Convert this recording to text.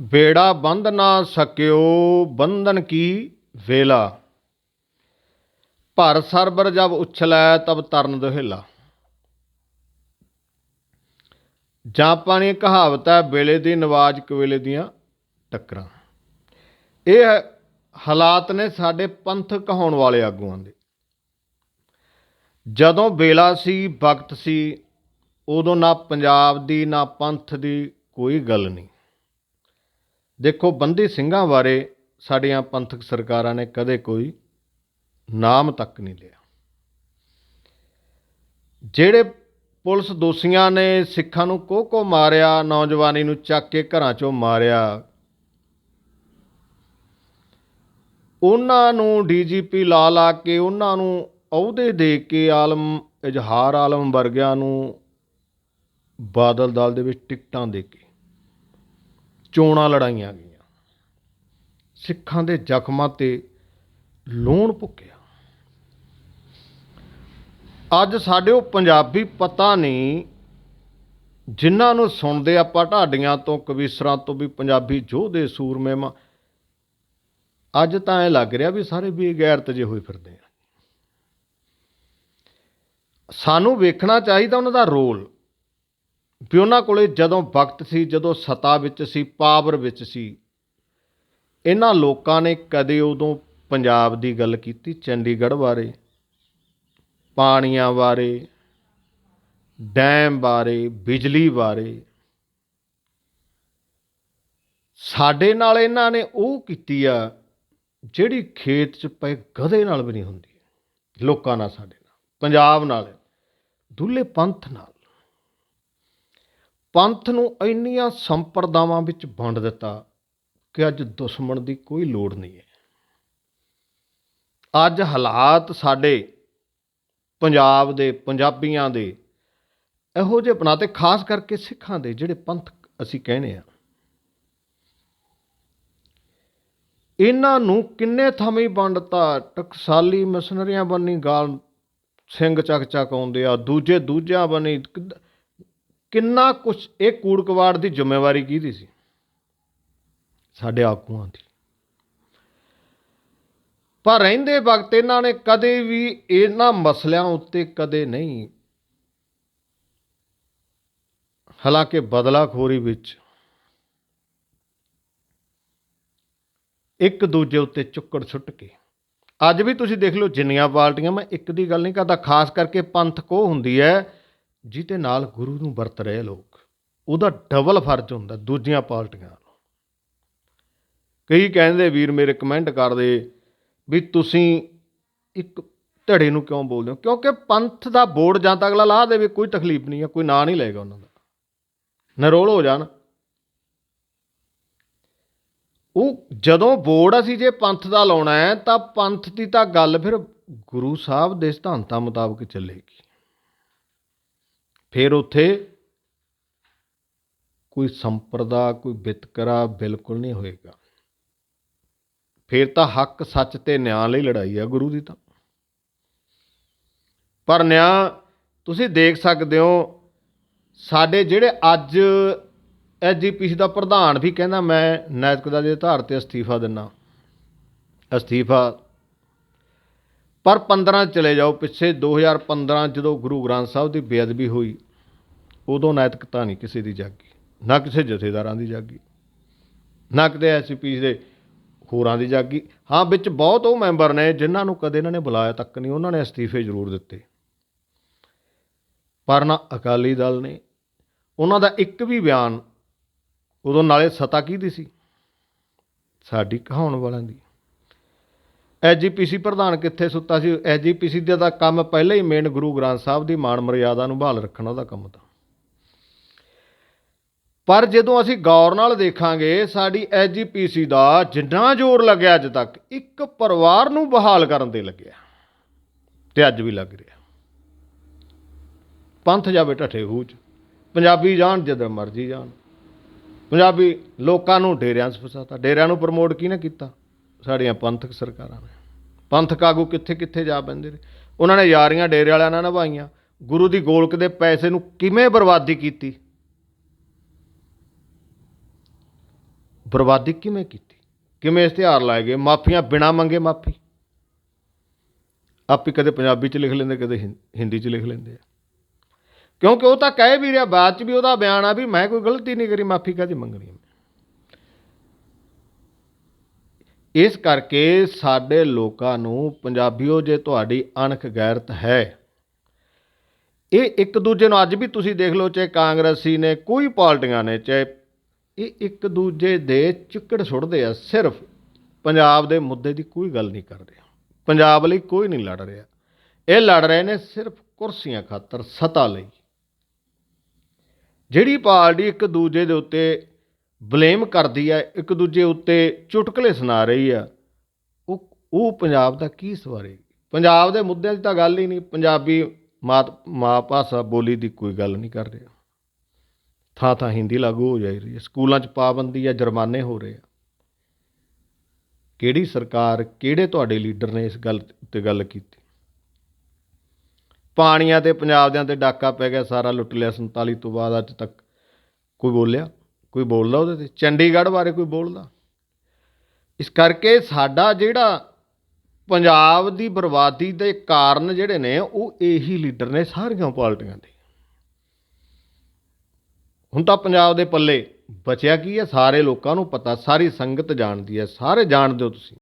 ਬੇੜਾ ਬੰਧ ਨਾ ਸਕਿਓ, ਬੰਧਨ ਕੀ ਵੇਲਾ? ਭਰ ਸਰਬਰ ਜਬ ਉਛਲੈ, ਤਬ ਤਰਨ ਦੁਹਿਲਾ। ਪਾਣੀ ਕਹਾਵਤ ਹੈ ਵੇਲੇ ਦੀ ਨਵਾਜ ਕਵੇਲੇ ਦੀਆਂ ਟੱਕਰਾਂ। ਇਹ ਹਾਲਾਤ ਨੇ ਸਾਡੇ ਪੰਥ ਕਹਾਉਣ ਵਾਲੇ ਆਗੂਆਂ ਦੇ। ਜਦੋਂ ਵੇਲਾ ਸੀ, ਵਕਤ ਸੀ, ਉਦੋਂ ਨਾ ਪੰਜਾਬ ਦੀ, ਨਾ ਪੰਥ ਦੀ ਕੋਈ ਗੱਲ ਨਹੀਂ। ਦੇਖੋ, ਬੰਦੀ ਸਿੰਘਾਂ ਬਾਰੇ ਸਾਡੀਆਂ ਪੰਥਕ ਸਰਕਾਰਾਂ ਨੇ ਕਦੇ ਕੋਈ ਨਾਮ ਤੱਕ ਨਹੀਂ ਲਿਆ। ਜਿਹੜੇ ਪੁਲਿਸ ਦੋਸ਼ੀਆਂ ਨੇ ਸਿੱਖਾਂ ਨੂੰ ਕੋਹ ਕੋ ਮਾਰਿਆ, ਨੌਜਵਾਨੀ ਨੂੰ ਚੱਕ ਕੇ ਘਰਾਂ ਚੋਂ ਮਾਰਿਆ, ਉਹਨਾਂ ਨੂੰ ਡੀਜੀਪੀ ਲਾ ਲਾ ਕੇ, ਉਹਨਾਂ ਨੂੰ ਅਹੁਦੇ ਦੇ ਕੇ ਆਲਮ, ਇਜ਼ਹਾਰ ਆਲਮ ਵਰਗਿਆਂ ਨੂੰ ਬਾਦਲ ਦਲ ਦੇ ਵਿੱਚ ਟਿਕਟਾਂ ਦੇ ਕੇ ਚੋਣਾਂ ਲੜਾਈਆਂ ਗਈਆਂ। ਸਿੱਖਾਂ ਦੇ ਜ਼ਖਮਾਂ ਤੇ ਲੂਣ ਭੁੱਕਿਆ। ਅੱਜ ਸਾਡੇ ਉਹ ਪੰਜਾਬੀ ਪਤਾ ਨਹੀਂ, ਜਿਨ੍ਹਾਂ ਨੂੰ ਸੁਣਦੇ ਆਪਾਂ ਢਾਡੀਆਂ ਤੋਂ, ਕਵੀਸਰਾਂ ਤੋਂ ਵੀ ਪੰਜਾਬੀ ਯੋਧੇ ਸੂਰਮੇ ਮਾ ਅੱਜ ਤਾਂ ਐ ਲੱਗ ਰਿਹਾ ਵੀ ਸਾਰੇ ਬੇਗੈਰਤ ਜੇ ਹੋਏ ਫਿਰਦੇ ਆ। ਸਾਨੂੰ ਵੇਖਣਾ ਚਾਹੀਦਾ ਉਹਨਾਂ ਦਾ ਰੋਲ। ਵੀ ਉਹਨਾਂ ਕੋਲੇ ਜਦੋਂ ਵਕਤ ਸੀ, ਜਦੋਂ ਸਤਾ ਵਿੱਚ ਸੀ, ਪਾਵਰ ਵਿੱਚ ਸੀ, ਇਹਨਾਂ ਲੋਕਾਂ ਨੇ ਕਦੇ ਉਦੋਂ ਪੰਜਾਬ ਦੀ ਗੱਲ ਕੀਤੀ? ਚੰਡੀਗੜ੍ਹ ਬਾਰੇ, ਪਾਣੀਆਂ ਬਾਰੇ, ਡੈਮ ਬਾਰੇ, ਬਿਜਲੀ ਬਾਰੇ। ਸਾਡੇ ਨਾਲ ਇਹਨਾਂ ਨੇ ਉਹ ਕੀਤੀ ਆ, ਜਿਹੜੀ ਖੇਤ 'ਚ ਪਏ ਗਧੇ ਨਾਲ ਵੀ ਨਹੀਂ ਹੁੰਦੀ ਲੋਕਾਂ ਨਾਲ, ਸਾਡੇ ਨਾਲ, ਪੰਜਾਬ ਨਾਲ, ਦੁੱਲੇ ਪੰਥ ਨਾਲ। ਪੰਥ ਨੂੰ ਇੰਨੀਆਂ ਸੰਪਰਦਾਵਾਂ ਵਿੱਚ ਵੰਡ ਦਿੱਤਾ ਕਿ ਅੱਜ ਦੁਸ਼ਮਣ ਦੀ ਕੋਈ ਲੋੜ ਨਹੀਂ ਹੈ। ਅੱਜ ਹਾਲਾਤ ਸਾਡੇ ਪੰਜਾਬ ਦੇ, ਪੰਜਾਬੀਆਂ ਦੇ ਇਹੋ ਜਿਹੇ ਬਣਾਤੇ ਖਾਸ ਕਰਕੇ ਸਿੱਖਾਂ ਦੇ ਜਿਹੜੇ ਪੰਥ ਅਸੀਂ ਕਹਿੰਦੇ ਆ ਇਹਨਾਂ ਨੂੰ ਕਿੰਨੇ ਥਾਵੇਂ ਵੰਡਤਾ? ਟਕਸਾਲੀ ਮਿਸ਼ਨਰੀਆਂ ਬੰਨੀ ਗਾਲ ਸਿੰਘ ਚੱਕ ਚੱਕ ਆਉਂਦੇ ਆ, ਦੂਜੇ ਦੂਜਿਆਂ ਬਣੀ ਕਿੱਦ- ਕਿੰਨਾ ਕੁਝ ਇਹ ਕੂੜ ਕਵਾੜ ਦੀ ਜ਼ਿੰਮੇਵਾਰੀ ਕਿਹਦੀ ਸੀ? ਸਾਡੇ ਆਗੂਆਂ ਦੀ। ਪਰ ਰਹਿੰਦੇ ਵਕਤ ਇਹਨਾਂ ਨੇ ਕਦੇ ਵੀ ਇਹਨਾਂ ਮਸਲਿਆਂ ਉੱਤੇ ਕਦੇ ਨਹੀਂ ਹਾਲਾਂਕਿ ਬਦਲਾਖੋਰੀ ਵਿੱਚ ਇੱਕ ਦੂਜੇ ਉੱਤੇ ਚੁੱਕੜ ਛੁੱਟ ਕੇ। ਅੱਜ ਵੀ ਤੁਸੀਂ ਦੇਖ ਲਓ ਜਿੰਨੀਆਂ ਪਾਰਟੀਆਂ, ਮੈਂ ਇੱਕ ਦੀ ਗੱਲ ਨਹੀਂ ਕਰਦਾ, ਖਾਸ ਕਰਕੇ ਪੰਥ ਕੋ ਹੁੰਦੀ ਹੈ ਜਿਹਦੇ ਨਾਲ ਗੁਰੂ ਨੂੰ ਵਰਤ ਰਹੇ ਲੋਕ। ਉਹਦਾ ਡਬਲ ਫਰਜ਼ ਹੁੰਦਾ, ਦੂਜੀਆਂ ਪਾਰਟੀਆਂ ਨਾਲੋਂ ਕਈ ਕਹਿੰਦੇ, ਵੀਰ ਮੇਰੇ ਕਮੈਂਟ ਕਰਦੇ ਵੀ ਤੁਸੀਂ ਇੱਕ ਧੜੇ ਨੂੰ ਕਿਉਂ ਬੋਲਦੇ ਹੋ? ਕਿਉਂਕਿ ਪੰਥ ਦਾ ਬੋਰਡ ਜਾਂ ਤਾਂ ਅਗਲਾ ਲਾਹ ਦੇਵੇ, ਕੋਈ ਤਕਲੀਫ ਨਹੀਂ ਹੈ, ਕੋਈ ਨਾਂ ਨਹੀਂ ਲਏਗਾ ਉਹਨਾਂ ਦਾ। ਨਰੋਲ ਹੋ ਜਾਣ। ਉਹ ਜਦੋਂ ਬੋਰਡ ਅਸੀਂ ਜੇ ਪੰਥ ਦਾ ਲਾਉਣਾ ਹੈ, ਤਾਂ ਪੰਥ ਦੀ ਤਾਂ ਗੱਲ ਫਿਰ ਗੁਰੂ ਸਾਹਿਬ ਦੇ ਸਿਧਾਂਤਾਂ ਮੁਤਾਬਕ ਚੱਲੇਗੀ। ਫਿਰ ਉੱਥੇ ਕੋਈ ਸੰਪਰਦਾ, ਕੋਈ ਵਿਤਕਰਾ ਬਿਲਕੁਲ ਨਹੀਂ ਹੋਏਗਾ। ਫਿਰ ਤਾਂ ਹੱਕ ਸੱਚ ਤੇ ਨਿਆਂ ਲਈ ਲੜਾਈ ਆ ਗੁਰੂ ਦੀ ਤਾਂ। ਪਰ ਨਿਆਂ, ਤੁਸੀਂ ਦੇਖ ਸਕਦੇ ਹੋ, ਸਾਡੇ ਜਿਹੜੇ ਅੱਜ ਐਸਜੀਪੀਸੀ ਦਾ ਪ੍ਰਧਾਨ ਵੀ ਕਹਿੰਦਾ, ਮੈਂ ਨੈਤਿਕਤਾ ਦੇ ਆਧਾਰ ਤੇ ਅਸਤੀਫਾ ਦਿੰਨਾ। ਅਸਤੀਫਾ ਪਰ 15 ਚਲੇ ਜਾਓ, ਪਿੱਛੇ 2015 ਜਦੋਂ ਗੁਰੂ ਗ੍ਰੰਥ ਸਾਹਿਬ ਦੀ ਬੇਅਦਬੀ ਹੋਈ, ਉਦੋਂ ਨੈਤਿਕਤਾ ਨਹੀਂ ਕਿਸੇ ਦੀ ਜਾਗੀ, ਨਾ ਕਿਸੇ ਜਥੇਦਾਰਾਂ ਦੀ ਜਾਗੀ, ਨਾ ਕਿਤੇ ਐਸਜੀਪੀਸੀ ਦੇ ਹੋਰਾਂ ਦੀ ਜਾਗੀ। ਹਾਂ, ਵਿੱਚ ਬਹੁਤ ਉਹ ਮੈਂਬਰ ਨੇ ਜਿਨ੍ਹਾਂ ਨੂੰ ਕਦੇ ਇਹਨਾਂ ਨੇ ਬੁਲਾਇਆ ਤੱਕ ਨਹੀਂ, ਉਹਨਾਂ ਨੇ ਅਸਤੀਫੇ ਜ਼ਰੂਰ ਦਿੱਤੇ। ਪਰ ਨਾ ਅਕਾਲੀ ਦਲ ਨੇ, ਉਹਨਾਂ ਦਾ ਇੱਕ ਵੀ ਬਿਆਨ ਉਦੋਂ ਨਾਲੇ ਸਤਾ ਕੀ ਦੀ ਸੀ? ਸਾਡੀ ਕਹਾਉਣ ਵਾਲਿਆਂ ਦੀ। ਐਜੀਪੀਸੀ ਪ੍ਰਧਾਨ ਕਿੱਥੇ ਸੁੱਤਾ ਸੀ? ਐਜੀਪੀਸੀ ਦਾ ਤਾਂ ਕੰਮ ਪਹਿਲਾਂ ਹੀ ਮੇਨ ਗੁਰੂ ਗ੍ਰੰਥ ਸਾਹਿਬ ਦੀ ਮਾਣ ਮਰਿਆਦਾ ਨੂੰ ਬਹਾਲ ਰੱਖਣਾ ਉਹਦਾ ਕੰਮ ਤਾਂ। ਪਰ ਜਦੋਂ ਅਸੀਂ ਗੌਰ ਨਾਲ ਦੇਖਾਂਗੇ, ਸਾਡੀ ਐਜੀਪੀਸੀ ਦਾ ਜਿੰਨਾ ਜ਼ੋਰ ਲੱਗਿਆ ਅੱਜ ਤੱਕ, ਇੱਕ ਪਰਿਵਾਰ ਨੂੰ ਬਹਾਲ ਕਰਨ ਤੇ ਲੱਗਿਆ। ਤੇ ਅੱਜ ਵੀ ਲੱਗ ਰਿਹਾ। ਪੰਥ ਜਾਵੇ ਢੱਠੇ ਹੂਚ, ਪੰਜਾਬੀ ਜਾਣ ਜਦੋਂ ਮਰਜ਼ੀ ਜਾਣ। ਪੰਜਾਬੀ ਲੋਕਾਂ ਨੂੰ ਡੇਰਿਆਂ 'ਚ ਫਸਾਤਾ ਡੇਰਿਆਂ ਨੂੰ ਪ੍ਰਮੋਟ ਕਿਹਨੇ ਕੀਤਾ? ਸਾਡੀਆਂ ਪੰਥਕ ਸਰਕਾਰਾਂ ਨੇ। ਪੰਥਕ ਆਗੂ ਕਿੱਥੇ ਕਿੱਥੇ ਜਾ ਪੈਂਦੇ ਨੇ? ਉਹਨਾਂ ਨੇ ਯਾਰੀਆਂ ਡੇਰੇ ਵਾਲਿਆਂ ਨਾਲ ਨਿਭਾਈਆਂ। ਗੁਰੂ ਦੀ ਗੋਲਕ ਦੇ ਪੈਸੇ ਨੂੰ ਕਿਵੇਂ ਬਰਬਾਦੀ ਕੀਤੀ? ਬਰਬਾਦੀ ਕਿਵੇਂ ਕੀਤੀ? ਕਿਵੇਂ ਇਸ਼ਤਿਹਾਰ ਲਾਏ ਗਏ? ਮਾਫੀਆਂ ਬਿਨਾ ਮੰਗੇ ਮਾਫੀ। ਆਪੇ ਕਦੇ ਪੰਜਾਬੀ ਚ ਲਿਖ ਲੈਂਦੇ, ਕਦੇ ਹਿੰ- ਹਿੰਦੀ ਚ ਲਿਖ ਲੈਂਦੇ ਆ। ਕਿਉਂਕਿ ਉਹ ਤਾਂ ਕਹਿ ਵੀ ਰਿਹਾ, ਬਾਅਦ ਚ ਵੀ ਉਹਦਾ ਬਿਆਨ ਆ ਵੀ ਮੈਂ ਕੋਈ ਗਲਤੀ ਨਹੀਂ ਕਰੀ, ਮਾਫੀ ਕਾਹਦੀ ਮੰਗਣੀ ਇਸ ਕਰਕੇ ਸਾਡੇ ਲੋਕਾਂ ਨੂੰ ਪੰਜਾਬੀਓ, ਜੇ ਤੁਹਾਡੀ ਅਣਖ ਗੈਰਤ ਹੈ, ਇਹ ਇੱਕ ਦੂਜੇ ਨੂੰ, ਅੱਜ ਵੀ ਤੁਸੀਂ ਦੇਖ ਲਓ, ਚਾਹੇ ਕਾਂਗਰਸੀ ਨੇ, ਕੋਈ ਪਾਰਟੀਆਂ ਨੇ, ਚਾਹੇ ਇਹ ਇੱਕ ਦੂਜੇ ਦੇ ਚਿੱਕੜ ਸੁੱਟਦੇ ਆ, ਸਿਰਫ ਪੰਜਾਬ ਦੇ ਮੁੱਦੇ ਦੀ ਕੋਈ ਗੱਲ ਨਹੀਂ ਕਰ ਰਿਹਾ ਪੰਜਾਬ ਲਈ ਕੋਈ ਨਹੀਂ ਲੜ ਰਿਹਾ। ਇਹ ਲੜ ਰਹੇ ਨੇ ਸਿਰਫ ਕੁਰਸੀਆਂ ਖਾਤਰ ਸਤਾ ਲਈ। ਜਿਹੜੀ ਪਾਰਟੀ ਇੱਕ ਦੂਜੇ ਦੇ ਉੱਤੇ ਬਲੇਮ ਕਰਦੀ ਹੈ ਇੱਕ ਦੂਜੇ ਉੱਤੇ ਚੁਟਕਲੇ ਸੁਣਾ ਰਹੀ ਆ। ਉਹ ਉਹ ਪੰਜਾਬ ਦਾ ਕੀ ਸਵਾਰੇਗੀ ਪੰਜਾਬ ਦੇ ਮੁੱਦਿਆਂ 'ਚ ਤਾਂ ਗੱਲ ਹੀ ਨਹੀਂ। ਪੰਜਾਬੀ ਮਾਤ, ਮਾਂ ਭਾਸ਼ਾ ਬੋਲੀ ਦੀ ਕੋਈ ਗੱਲ ਨਹੀਂ ਕਰ ਰਿਹਾ। ਥਾਂ ਥਾਂ ਹਿੰਦੀ ਲਾਗੂ ਹੋ ਜਾਈ ਰਹੀ ਹੈ। ਸਕੂਲਾਂ 'ਚ ਪਾਬੰਦੀ ਆ, ਜੁਰਮਾਨੇ ਹੋ ਰਹੇ ਆ। ਕਿਹੜੀ ਸਰਕਾਰ, ਕਿਹੜੇ ਤੁਹਾਡੇ ਲੀਡਰ ਨੇ ਇਸ ਗੱਲ ਉੱਤੇ ਗੱਲ ਕੀਤੀ? ਪਾਣੀਆਂ ਤੇ ਪੰਜਾਬ ਦਿਆਂ ਤੇ ਡਾਕਾ ਪੈ ਗਿਆ, ਸਾਰਾ ਲੁੱਟ ਲਿਆ। 47 ਤੋਂ ਬਾਅਦ ਅੱਜ ਤੱਕ ਕੋਈ ਬੋਲਿਆ? ਕੋਈ ਬੋਲਦਾ ਉਹਦੇ ਤੇ? ਚੰਡੀਗੜ੍ਹ ਬਾਰੇ ਕੋਈ ਬੋਲਦਾ? ਇਸ ਕਰਕੇ ਸਾਡਾ ਜਿਹੜਾ ਪੰਜਾਬ ਦੀ ਬਰਬਾਦੀ ਦੇ ਕਾਰਨ ਜਿਹੜੇ ਨੇ, ਉਹ ਇਹੀ ਲੀਡਰ ਨੇ ਸਾਰੀਆਂ ਪਾਰਟੀਆਂ ਦੇ। ਹੁਣ ਤਾਂ ਪੰਜਾਬ ਦੇ ਪੱਲੇ ਬਚਿਆ ਕੀ ਹੈ? ਸਾਰੇ ਲੋਕਾਂ ਨੂੰ ਪਤਾ, ਸਾਰੀ ਸੰਗਤ ਜਾਣਦੀ ਹੈ। ਸਾਰੇ ਜਾਣਦੇ ਹੋ ਤੁਸੀਂ।